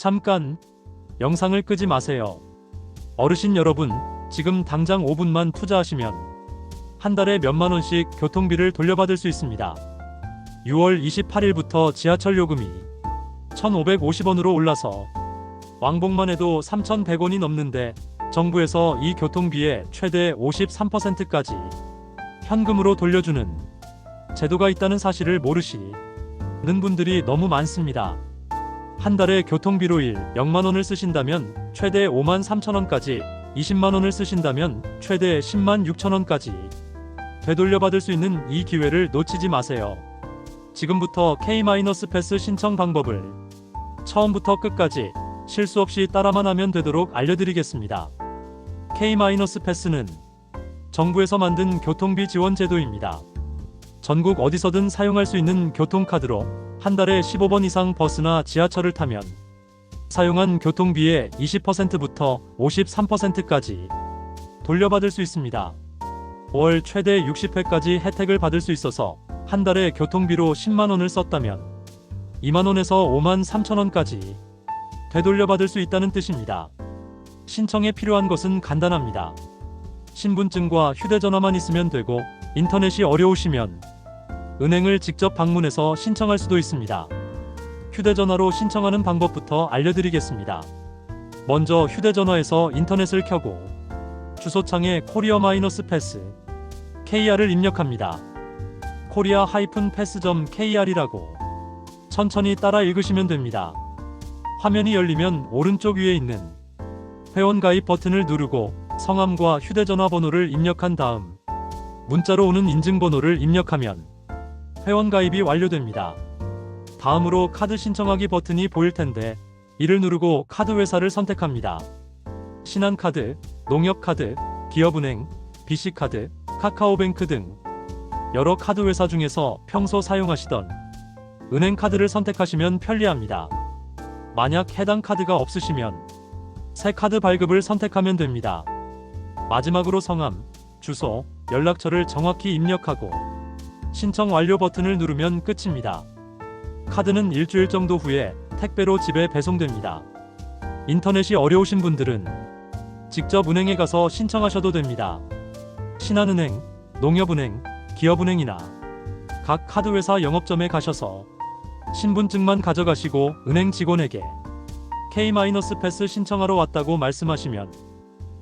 잠깐 영상을 끄지 마세요. 어르신 여러분, 지금 당장 5분만 투자하시면 한 달에 몇만 원씩 교통비를 돌려받을 수 있습니다. 6월 28일부터 지하철 요금이 1,550원으로 올라서 왕복만 해도 3,100원이 넘는데 정부에서 이 교통비의 최대 53%까지 현금으로 돌려주는 제도가 있다는 사실을 모르시는 분들이 너무 많습니다. 한 달에 교통비로 1, 0만 원을 쓰신다면 최대 5만 3천 원까지, 20만 원을 쓰신다면 최대 10만 6천 원까지 되돌려받을 수 있는 이 기회를 놓치지 마세요. 지금부터 K-패스 신청 방법을 처음부터 끝까지 실수 없이 따라만 하면 되도록 알려드리겠습니다. K-패스는 정부에서 만든 교통비 지원 제도입니다. 전국 어디서든 사용할 수 있는 교통카드로 한 달에 15번 이상 버스나 지하철을 타면 사용한 교통비의 20%부터 53%까지 돌려받을 수 있습니다. 월 최대 60회까지 혜택을 받을 수 있어서 한 달에 교통비로 10만 원을 썼다면 2만 원에서 5만 3천 원까지 되돌려받을 수 있다는 뜻입니다. 신청에 필요한 것은 간단합니다. 신분증과 휴대전화만 있으면 되고 인터넷이 어려우시면 은행을 직접 방문해서 신청할 수도 있습니다. 휴대전화로 신청하는 방법부터 알려드리겠습니다. 먼저 휴대전화에서 인터넷을 켜고 주소창에 패스 KR을 입력합니다. 코리아 하이픈 패스점 KR이라고 천천히 따라 읽으시면 됩니다. 화면이 열리면 오른쪽 위에 있는 회원 가입 버튼을 누르고 성함과 휴대전화 번호를 입력한 다음 문자로 오는 인증번호를 입력하면 회원 가입이 완료됩니다. 다음으로 카드 신청하기 버튼이 보일 텐데 이를 누르고 카드 회사를 선택합니다. 신한카드, 농협카드, 기업은행, BC카드, 카카오뱅크 등 여러 카드 회사 중에서 평소 사용하시던 은행 카드를 선택하시면 편리합니다. 만약 해당 카드가 없으시면 새 카드 발급을 선택하면 됩니다. 마지막으로 성함, 주소, 연락처를 정확히 입력하고 신청 완료 버튼을 누르면 끝입니다. 카드는 일주일 정도 후에 택배로 집에 배송됩니다. 인터넷이 어려우신 분들은 직접 은행에 가서 신청하셔도 됩니다. 신한은행, 농협은행, 기업은행이나 각 카드회사 영업점에 가셔서 신분증만 가져가시고 은행 직원에게 K-패스 신청하러 왔다고 말씀하시면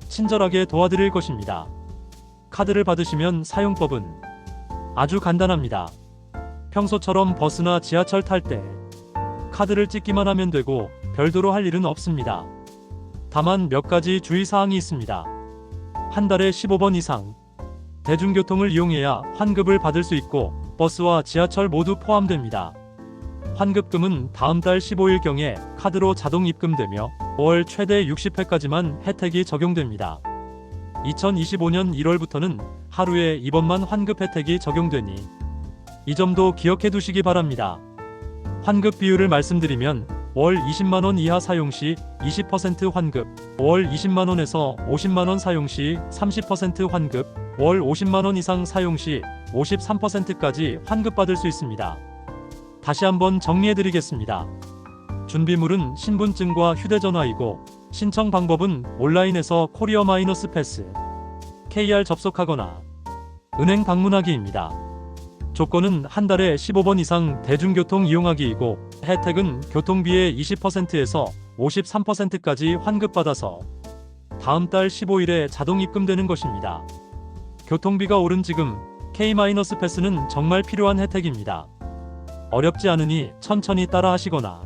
친절하게 도와드릴 것입니다. 카드를 받으시면 사용법은 아주 간단합니다. 평소처럼 버스나 지하철 탈 때 카드를 찍기만 하면 되고 별도로 할 일은 없습니다. 다만 몇 가지 주의사항이 있습니다. 한 달에 15번 이상 대중교통을 이용해야 환급을 받을 수 있고 버스와 지하철 모두 포함됩니다. 환급금은 다음 달 15일경에 카드로 자동 입금되며 월 최대 60회까지만 혜택이 적용됩니다. 2025년 1월부터는 하루에 2번만 환급 혜택이 적용되니 이 점도 기억해 두시기 바랍니다. 환급 비율을 말씀드리면 월 20만 원 이하 사용 시 20% 환급, 월 20만 원에서 50만 원 사용 시 30% 환급, 월 50만 원 이상 사용 시 53%까지 환급받을 수 있습니다. 다시 한번 정리해 드리겠습니다. 준비물은 신분증과 휴대전화이고 신청 방법은 온라인에서 코리어 마이너스 패스 KR 접속하거나 은행 방문하기입니다. 조건은 한 달에 15번 이상 대중교통 이용하기이고 혜택은 교통비의 20%에서 53%까지 환급받아서 다음 달 15일에 자동 입금되는 것입니다. 교통비가 오른 지금 K-패스는 정말 필요한 혜택입니다. 어렵지 않으니 천천히 따라 하시거나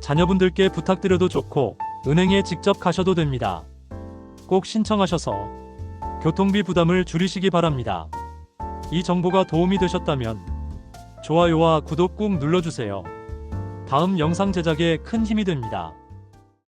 자녀분들께 부탁드려도 좋고 은행에 직접 가셔도 됩니다. 꼭 신청하셔서 교통비 부담을 줄이시기 바랍니다. 이 정보가 도움이 되셨다면 좋아요와 구독 꾹 눌러주세요. 다음 영상 제작에 큰 힘이 됩니다.